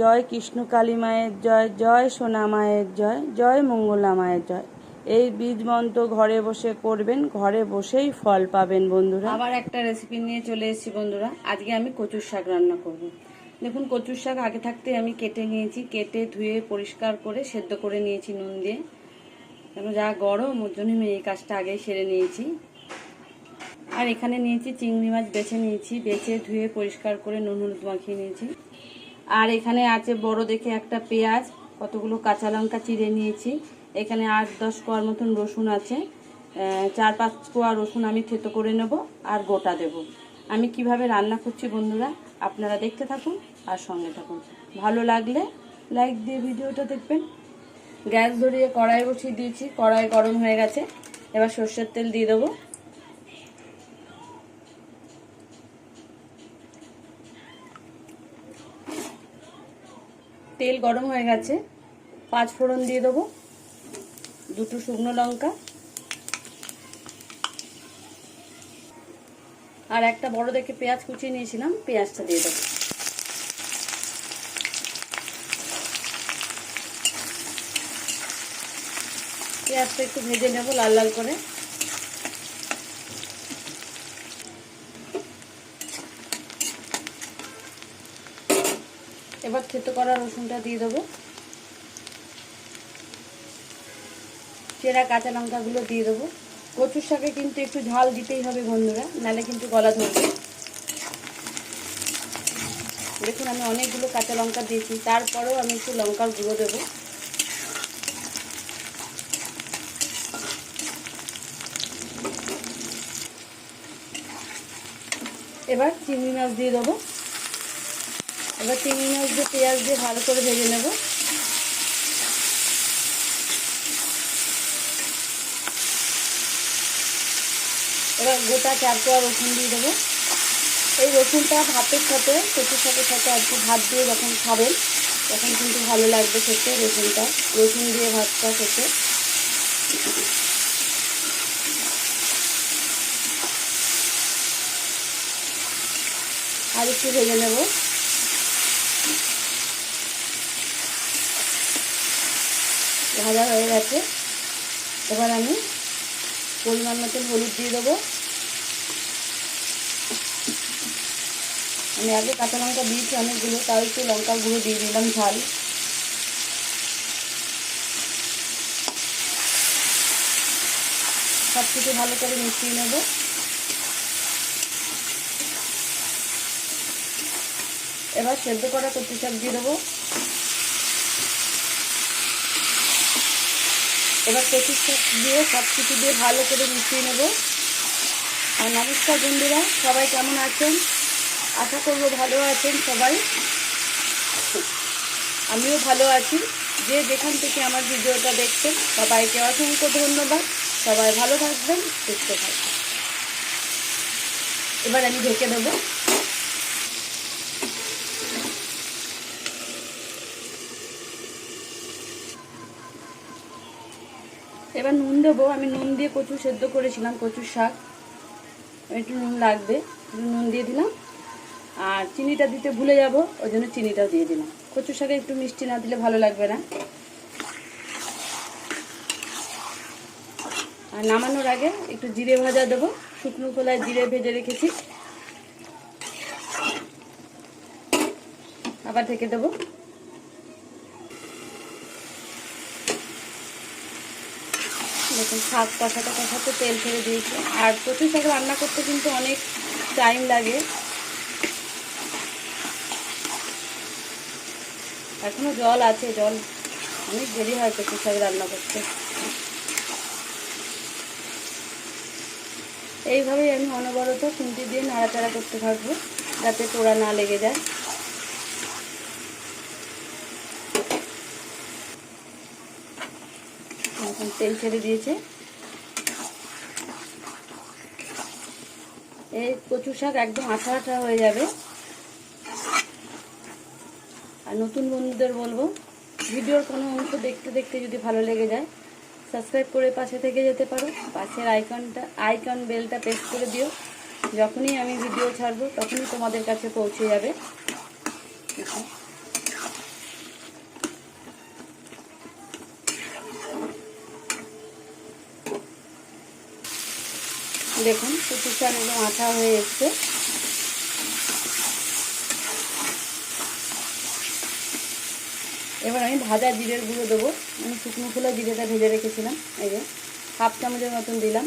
জয় কৃষ্ণ কালী মায়ের জয় জয় সোনা মায়ের জয় জয় মঙ্গলা মায়ের জয়। এই বীজ মন্ত্র ঘরে বসে করবেন, ঘরে বসেই ফল পাবেন বন্ধুরা। আবার একটা রেসিপি নিয়ে চলে এসেছি বন্ধুরা। আজকে আমি কচুর শাক রান্না করব। দেখুন, কচুর শাক আগে থাকতে আমি কেটে নিয়েছি, কেটে ধুয়ে পরিষ্কার করে সেদ্ধ করে নিয়েছি নুন দিয়ে। কেন যা গরম, ওর জন্য আমি এই কাজটা আগেই সেরে নিয়েছি। আর এখানে নিয়েছি চিংড়ি মাছ বেছে নিয়েছি, বেছে ধুয়ে পরিষ্কার করে নুন হলুদ মাখিয়ে নিয়েছি। আর এখানে আছে বড় দেখে একটা পেঁয়াজ, কতগুলো কাঁচা লঙ্কা চিড়ে নিয়েছি। এখানে আট দশ কোয়ার মতন রসুন আছে। চার পাঁচ কোয়া রসুন আমি থেতো করে নেব আর গোটা দেব। আমি কীভাবে রান্না করছি বন্ধুরা, আপনারা দেখতে থাকুন আর সঙ্গে থাকুন। ভালো লাগলে লাইক দিয়ে ভিডিওটা দেখবেন। গ্যাস ধরিয়ে কড়াই বসিয়ে দিয়েছি, কড়াই গরম হয়ে গেছে। এবার সর্ষের তেল দিয়ে দেবো। তেল গরম হয়ে গেছে। পাঁচ ফোড়ন দিয়ে দেবো। দুটো শুকনো লঙ্কা। আর একটা বড় দেখে পেঁয়াজ কুচিয়ে নিয়েছিলাম, পেঁয়াজটা দিয়ে দেবো। পেঁয়াজটা একটু ভেজে নেব লাল লাল করে। এবার থেতো করা রসুনটা দিয়ে দেবো। চেরা কাঁচা লঙ্কাগুলো দিয়ে দেবো। কচুর শাকে কিন্তু একটু ঝাল দিতেই হবে বন্ধুরা নালে কিন্তু গলা ধরবে। দেখুন, আমি অনেকগুলো কাঁচা লঙ্কা দিয়েছি, তারপরেও আমি একটু লঙ্কার গুঁড়ো দেবো। এবার চিংড়ি মাছ দিয়ে দেবো। এবার তিন মাছ দিয়ে পেঁয়াজ দিয়ে ভালো করে ভেজে নেব। এবার গোটা চার রসুন দিয়ে দেবো। এই রসুনটা ভাতের সাথে, কচুর সাথের সাথে আর কি ভাত দিয়ে যখন খাবেন, তখন কিন্তু ভালো লাগবে খেতে রসুনটা। রসুন দিয়ে ভাতটা খেতে। আর একটু ভেজে নেব। ভাজা হয়ে গেছে। এবার আমি পরিমাণ মতন হলুদ দিয়ে দেবো। আমি আগে কাঁচা লঙ্কা দিয়েছি অনেকগুলো, তাও একটু লঙ্কা গুঁড়ো দিয়ে দিলাম ঝাল। সব কিছু ভালো করে মিশিয়ে নেব। এবার সেদ্ধ করা কচু শাক দিয়ে দেবো। এবার শাক দিয়ে সব কিছু দিয়ে ভালো করে মিশিয়ে নেব। আর নমস্কার বন্ধুরা, সবাই কেমন আছেন? আশা করব ভালো আছেন সবাই। আমিও ভালো আছি। যে যেখান থেকে আমার ভিডিওটা দেখছেন, সবাইকে অসংখ্য ধন্যবাদ। সবাই ভালো থাকবেন, সুস্থ থাকবেন। এবার আমি ঢেকে দেবো। এবার নুন দেবো। আমি নুন দিয়ে কচু সেদ্ধ করেছিলাম, কচুর শাক। একটু নুন লাগবে নুন দিয়ে দিলাম। আর চিনিটা দিতে ভুলে যাব, ওই জন্য চিনিটাও দিয়ে দিলাম। কচুর শাকে একটু মিষ্টি না দিলে ভালো লাগবে না। আর নামানোর আগে একটু জিরে ভাজা দেবো। শুকনো খোলায় জিরে ভেজে রেখেছি। আবার থেকে দেবো। দেখুন শাক কষাতে কষাতে তেল ছেড়ে দিয়েছি। আর কচু শাক রান্না করতে কিন্তু অনেক টাইম লাগে। এখনও জল আছে, জল অনেক দেরি হয় কচু শাক রান্না করতে। এইভাবেই আমি অনবরত খুন্তি দিয়ে নাড়াচাড়া করতে থাকব, যাতে পোড়া না লেগে যায় এখন তেল ছেড়ে দিয়েছে। এই কচু শাক একদম আঠা আঠা হয়ে যাবে। আর নতুন বন্ধুদের বলব, ভিডিওর কোনো অংশ দেখতে দেখতে যদি ভালো লেগে যায় সাবস্ক্রাইব করে পাশে থেকে যেতে পারো। পাশের আইকনটা আইকন বেলটা প্রেস করে দিও। যখনই আমি ভিডিও ছাড়বো, তখনই তোমাদের কাছে পৌঁছে যাবে। দেখুন, কুচুরটা একদম আঠা হয়ে এসছে। এবার আমি ভাজা জিরের গুঁড়ো দেবো। আমি শুকনো খোলা জিরেটা ভেজে রেখেছিলাম, এই যে হাফ চামচের মতন দিলাম।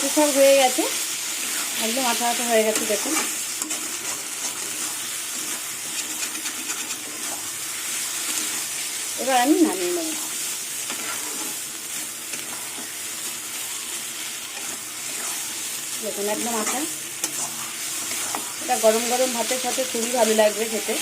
কচু হয়ে গেছে। একদম আঠা আঠা হয়ে গেছে, দেখুন। এবার আমি নামিয়ে নেব। দেখুন, একদম আঠা। এটা গরম গরম ভাতের সাথে খুবই ভালো লাগবে খেতে।